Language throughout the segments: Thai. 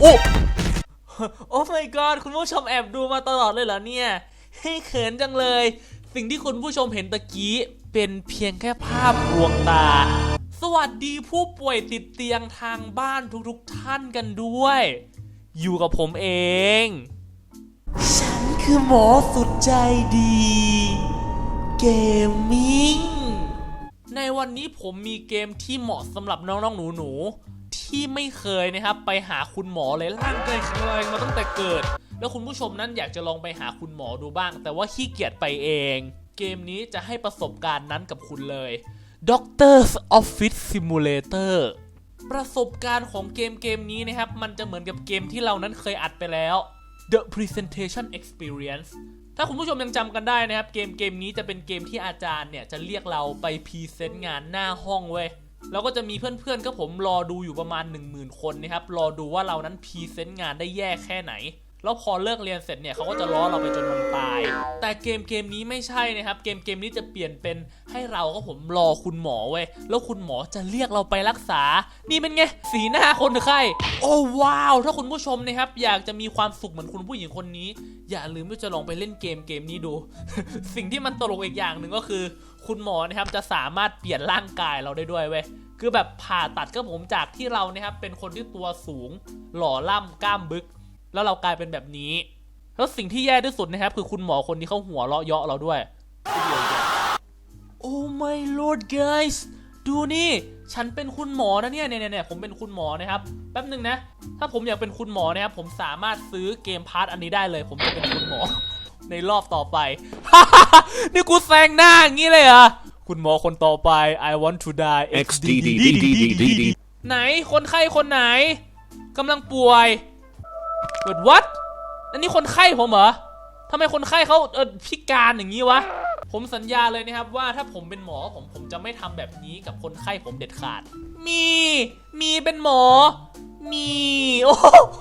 โอ้โอ้ my god คุณผู้ชมแอบดูมาตลอดเลยเหรอเนี่ยให้เขินจังเลย สิ่งที่คุณผู้ชมเห็นตะกี้เป็นเพียงแค่ภาพลวงตา สวัสดีผู้ป่วยติดเตียงทางบ้านทุกๆท่านกันด้วย อยู่กับผมเอง ฉันคือหมอสุดใจดี เกมมิ่ง ในวันนี้ผมมีเกมที่เหมาะสำหรับน้องๆหนูๆที่ไม่เคยนะครับ ไปหาคุณหมอเลยร่างกายแข็งแรงมาตั้งแต่เกิด แล้วคุณผู้ชมนั้นอยากจะลองไปหาคุณหมอดูบ้าง แต่ว่าขี้เกียจไปเอง เกมนี้จะให้ประสบการณ์นั้นกับคุณเลย Doctor's Office Simulator ประสบการณ์ของเกมเกมนี้นะครับ มันจะเหมือนกับเกมที่เรานั้นเคยอัดไปแล้ว The Presentation Experience ถ้าคุณผู้ชมยังจำกันได้นะครับ เกมเกมนี้จะเป็นเกมที่อาจารย์เนี่ยจะเรียกเราไปพรีเซนต์งานหน้าห้องเว้ยแล้วก็จะมีเพื่อนๆก็ผมรอดูอยู่ประมาณ 10,000 คนนะครับรอดูว่าเรานั้นพรีเซนต์งานได้แย่แค่ไหน แล้วพอเลิกเรียนเสร็จเนี่ยเขาก็จะล้อเราไปจนมันตาย แต่เกมเกมนี้ไม่ใช่นะครับ เกมเกมนี้จะเปลี่ยนเป็นให้เราก็ผมรอคุณหมอเว้ยแล้วคุณหมอจะเรียกเราไปรักษา นี่เป็นไง สีหน้าคนไข้โอ้ว้าว ถ้าคุณผู้ชมนะครับ อยากจะมีความสุขเหมือนคุณผู้หญิงคนนี้ อย่าลืมที่จะลองไปเล่นเกมเกมนี้ดู สิ่งที่มันตลกอีกอย่างหนึ่งก็คือ คุณหมอนะครับจะสามารถเปลี่ยนร่างกายเราได้ด้วยเว้ยคือแบบผ่าตัดก็ผมจากที่เรานะครับเป็นคนที่ตัวสูง หล่อล่ำกล้ามบึก แล้วเรากลายเป็นแบบนี้ แล้วสิ่งที่แย่ที่สุดนะครับ คือคุณหมอคนนี้เขาหัวเราะเยาะเราด้วย โอ้ my lord guys ดูนี่ ฉันเป็นคุณหมอนะเนี่ยเนี่ยเนี่ยผมเป็นคุณหมอนะครับ แป๊บหนึ่งนะ ถ้าผมอยากเป็นคุณหมอนะครับ ผมสามารถซื้อเกมพาร์ทอันนี้ได้เลย ผมจะเป็นคุณหมอ ในรอบต่อไป นี่กูแซงหน้าอย่างนี้เลยเหรอะคุณหมอคนต่อไป I want to die XDDDDDD ไหนคนไข้คนไหนกำลังป่วยเกิดวัดอันนี้คนไข้ผมเหรอทำไมคนไข้เขาเออพิการอย่างนี้วะ ผมสัญญาเลยนะครับว่าถ้าผมเป็นหมอผมผมจะไม่ทำแบบนี้กับคนไข้ผมเด็ดขาด มี มีเป็นหมอ มี โอ้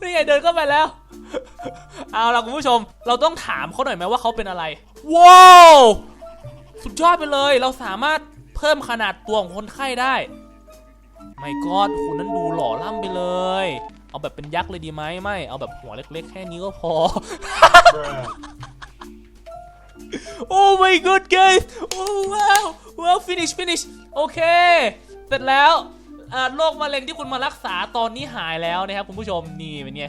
นี่ไงเดินเข้าไปแล้ว เอาล่ะคุณผู้ชม เราต้องถามเขาหน่อยไหมว่าเขาเป็นอะไร ว้าว สุดยอดไปเลย เราสามารถเพิ่มขนาดตัวของคนไข้ได้ ไม่กอดคุณนั้นดูหล่อล่ำไปเลย เอาแบบเป็นยักษ์เลยดีไหมไม่ เอาแบบหัวเล็กๆ แค่นี้ก็พอ โอ้ my god guys โอ้ว้าวว้าว finish finish โอเค เสร็จแล้วอ่าโรคมะเร็งที่คุณมารักษาตอนนี้หายแล้วนะครับคุณผู้ชมนี่เป็นไง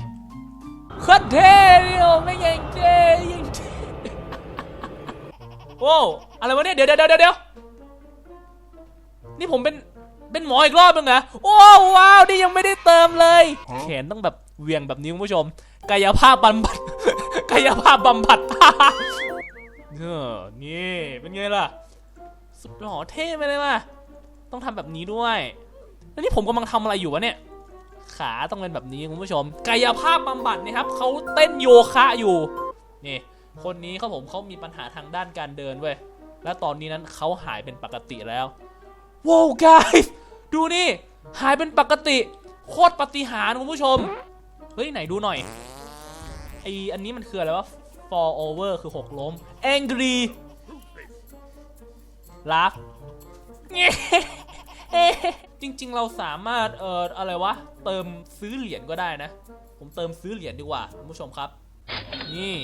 โคัดเท่เดียวไม่ยังเท่ยังเท่โว้วอะไรวะเนี่ยเดี๋ยวเดี๋ยวเดี๋ยวเดี๋ยวนี่ผมเป็น เป็นหมออีกรอบนึงเหรอโอ้ว้าวนี่ยังไม่ได้เติมเลย แขนต้องแบบเหวียงแบบนี้คุณผู้ชม กายภาพบำบัด กายภาพบำบัดเออนี่เป็นไงล่ะ สุดหล่อเท่ไปเลยว่ะต้องทำแบบนี้ด้วย แล้วนี่ผมกำลังทำอะไรอยู่วะเนี่ย ขาต้องเป็นแบบนี้คุณผู้ชม กายภาพบำบัดนะครับเขาเต้นโยคะอยู่นี่คนนี้เขาผมเขามีปัญหาทางด้านการเดินเว้ย และตอนนี้นั้นเขาหายเป็นปกติแล้วว้าว guys ดูนี่ หายเป็นปกติ โคตรปฏิหารคุณผู้ชม เฮ้ย ไหนดูหน่อยไออันนี้มันคืออะไรวะ fall over คือหกล้ม angry laugh จริงๆ เราสามารถเอ่ออะไรวะ เติมซื้อเหรียญก็ได้นะ ผมเติมซื้อเหรียญดีกว่าคุณผู้ชมครับ นี่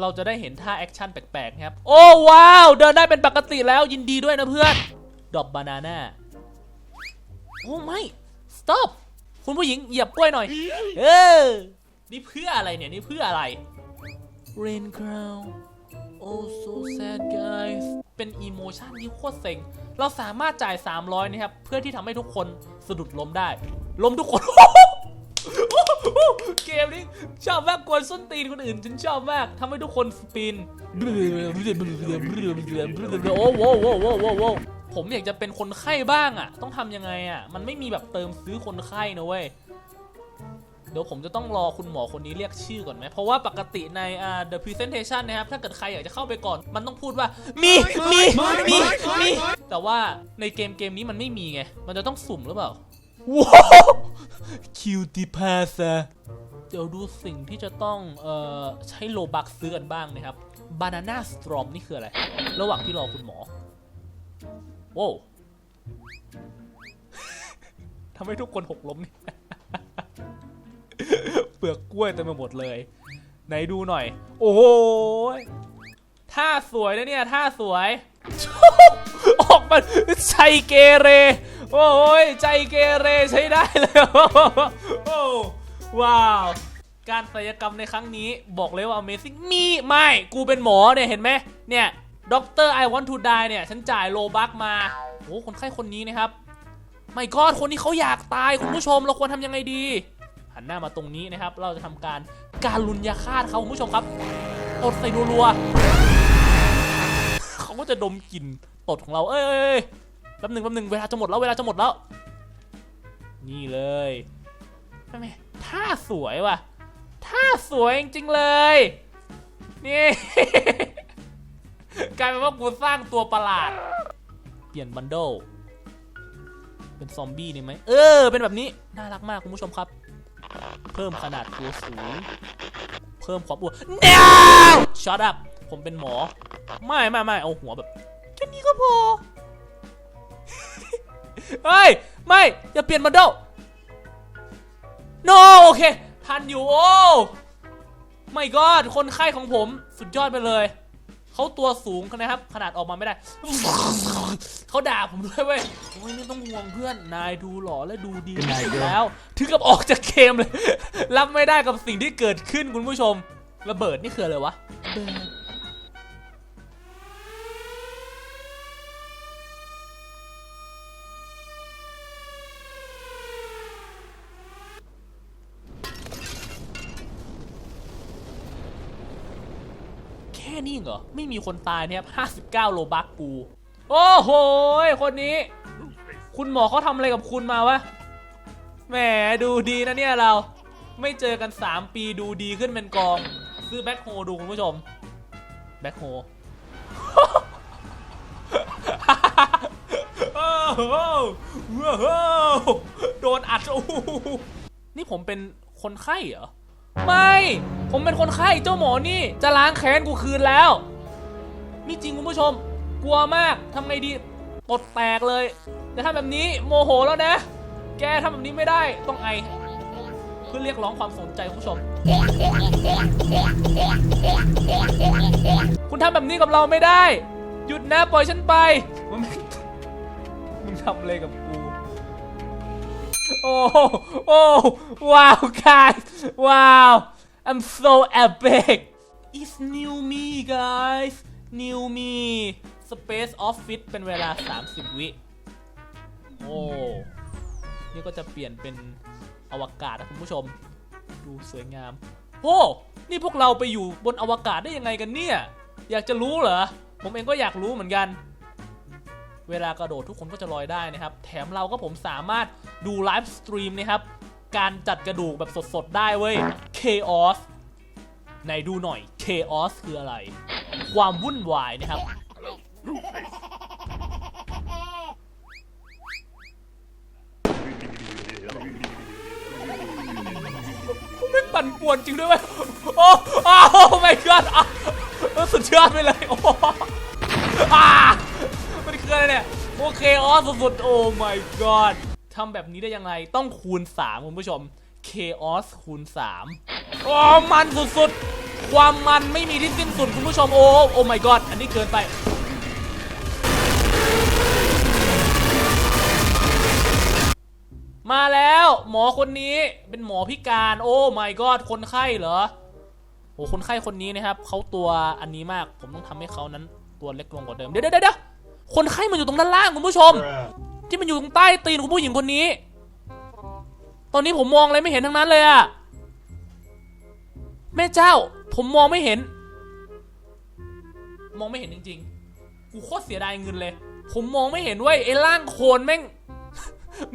เราจะได้เห็นท่าแอคชั่นแปลกๆ ครับ โอ้ว้าว เดินได้เป็นปกติแล้วยินดีด้วยนะเพื่อน ดอกบานาน่า โอ้ไม่ stop คุณผู้หญิงเหยียบกล้วยหน่อย เออ นี่เพื่ออะไรเนี่ย นี่เพื่ออะไร Rain Crown Oh so sad guys เป็นอีโมชันที่โคตรเซ็ง เราสามารถจ่าย 300 นะครับ เพื่อที่ทำให้ทุกคนสะดุดล้มได้ ล้มทุกคน เกมนี้ชอบมากกวนส้นตีนคนอื่นฉันชอบมากทำให้ทุกคนสปิน โอ้โหโว้โว้โว้โว้ ผมอยากจะเป็นคนไข้บ้างอะ ต้องทำยังไงอะ มันไม่มีแบบเติมซื้อคนไข้นะเว้ย เดี๋ยวผมจะต้องรอคุณหมอคนนี้เรียกชื่อก่อนไหม เพราะว่าปกติในอ่า the presentation นะครับ ถ้าเกิดใครอยากจะเข้าไปก่อน มันต้องพูดว่า มี มี มี มี แต่ว่าในเกมเกมนี้มันไม่มีไง มันจะต้องสุ่มหรือเปล่า ว้าวคิวติพาซาเดี๋ยวดูสิ่งที่จะต้องเอ่อใช้โลบักซื้อกันบ้างนะครับ บานาน่าสตรอมนี่คืออะไร ระหว่างที่รอคุณหมอ โว้วททำให้ทุกคนหกล้มเนี่ยเปลือกกล้วยเต็มไปหมดเลย ไหนดูหน่อย โอ้โหท่าสวยนะเนี่ยท่าสวย ออกมาใจเกเร โอ้ยใจเกเรใช้ได้เลยโอ้ว้าวการศัลยกรรมในครั้งนี้บอกเลยว่า Amazing มีไม่ กูเป็นหมอเนี่ย เห็นไหมเนี่ย ด็อกเตอร์ I want to die เนี่ยฉันจ่ายโลบักมาโอ้คนไข้คนนี้นะครับไม่กอดคนนี้เขาอยากตายคุณผู้ชมเราควรทำยังไงดี หันหน้ามาตรงนี้นะครับ เราจะทำการการลุนยาฆ่าเขาคุณผู้ชมครับตดใส่รัวๆเขาก็จะดมกลิ่นตดของเราเอ้ยแป๊บหนึ่งแป๊บหนึ่งเวลาจะหมดแล้วเวลาจะหมดแล้ว นี่เลยแม่แม่ท่าสวยว่ะท่าสวยจริงๆเลย นี่ กลายเป็นว่ากูสร้างตัวประหลาด เปลี่ยนบันโดเป็นซอมบี้นี่ไหมเออ เป็นแบบนี้ น่ารักมากคุณผู้ชมครับ เพิ่มขนาดตัวสูง เพิ่มความอ้วน no shut up ผมเป็นหมอ ไม่ไม่ไม่เอาหัวแบบแค่นี้ก็พอ เฮ้ย ไม่ อย่าเปลี่ยนบันโดล no โอเค ทันอยู่โอ้ไม่ก็คนไข้ของผมสุดยอดไปเลย เขาตัวสูงนะครับ ขนาดออกมาไม่ได้ เขาด่าผมด้วยเว้ยโอ้ยไม่ต้องห่วงเพื่อนนายดูหล่อและดูดีเป็นไงที่สุดเพื่อนแล้ว ถึงกับออกจากเกมเลย รับไม่ได้กับสิ่งที่เกิดขึ้นคุณผู้ชม ระเบิดนี่คืออะไรวะระเบิด นี้เหรอ ไม่มีคนตายเนี่ยครับ 59 โลบักกู โอ้โห คนนี้ คุณหมอเขาทำอะไรกับคุณมาวะ แหมดูดีนะเนี่ยเรา ไม่เจอกัน 3 ปีดูดีขึ้นเป็นกอง ซื้อแบ็คโฮดูคุณผู้ชม แบ็คโฮโอ้โหว้าวโดนอัดโอ้โหนี่ผมเป็นคนไข้เหรอ ไม่ ผมเป็นคนไข้เจ้าหมอนี่จะล้างแค้นกูคืนแล้ว นี่จริงคุณผู้ชม กลัวมากทำไงดีปดแตกเลยจะทำแบบนี้โมโหแล้วนะ แกทำแบบนี้ไม่ได้ต้องไอ เพื่อเรียกร้องความสนใจคุณผู้ชม คุณทำแบบนี้กับเราไม่ได้ หยุดนะปล่อยฉันไป มึงมึงทำอะไรกับ โอ้โอ้ว้าว guys ว้าว I'm so epic It's new me guys new me Space Office เป็นเวลา 30 วิ โอ้ นี่ก็จะเปลี่ยนเป็นอวกาศนะคุณผู้ชม ดูสวยงาม โอ้ นี่พวกเราไปอยู่บนอวกาศได้ยังไงกันเนี่ย อยากจะรู้เหรอ ผมเองก็อยากรู้เหมือนกัน เวลากระโดดทุกคนก็จะลอยได้นะครับ แถมเราก็ผมสามารถดูไลฟ์สตรีมนะครับการจัดกระดูกแบบสดๆ ได้เว้ย Chaos ไหนดูหน่อย Chaos คืออะไร ความวุ่นวายนะครับ ไม่ปั่นป่วนจริงด้วยเวยโอ้โอ้ my god อะเอสุดยอดไปเลย โอ้อ่ามัน คืออะไรเนี่ยโอเคออสสุดๆโอ้ my god ทำแบบนี้ได้ยังไงต้องคูณ 3 คุณผู้ชม Chaos คูณ 3 โอ้มันสุดๆ ความมันไม่มีที่สิ้นสุดคุณผู้ชมโอ้โอ้ my god อันนี้เกินไปมาแล้วหมอคนนี้เป็นหมอพิการโอ้ my god คนไข้เหรอโอ้คนไข้คนนี้นะครับเขาตัวอันนี้มาก ผมต้องทำให้เขานั้นตัวเล็กลงกว่าเดิม เดี๋ยวเดี๋ยวเดี๋ยว คนไข้มันอยู่ตรงด้านล่างคุณผู้ชม ที่มันอยู่ตรงใต้ตีนของผู้หญิงคนนี้ ตอนนี้ผมมองอะไรไม่เห็นทั้งนั้นเลยอะแม่เจ้า ผมมองไม่เห็น มองไม่เห็นจริง ๆ กูโคตรเสียดายเงินเลย ผมมองไม่เห็นเว้ยไอ้ร่างโคลนแม่ง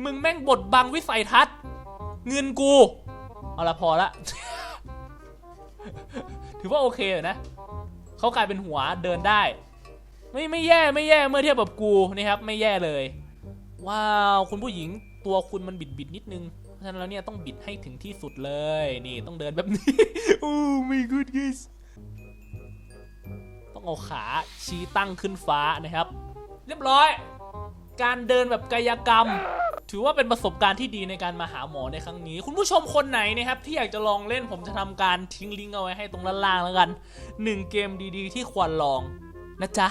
มึงแม่งบดบังวิสัยทัศน์ เงินกู เอาละพอละ ถือว่าโอเคอยู่นะ เขากลายเป็นหัวเดินได้ ไม่ไม่แย่ไม่แย่เมื่อเทียบกับกูนะครับไม่แย่เลย ว้าวคุณผู้หญิงตัวคุณมันบิดบิดนิดนึงเพราะฉะนั้นแล้วเนี่ยต้องบิดให้ถึงที่สุดเลยนี่ต้องเดินแบบนี้โอ้ my god guys ต้องเอาขาชี้ตั้งขึ้นฟ้านะครับ เรียบร้อย การเดินแบบกายกรรม ถือว่าเป็นประสบการณ์ที่ดีในการมาหาหมอในครั้งนี้ คุณผู้ชมคนไหนนะครับ ที่อยากจะลองเล่นผมจะทำการทิ้งลิงก์เอาไว้ให้ตรงล่างแล้วกันหนึ่งเกมดีๆ ที่ควรลองนะจ๊ะ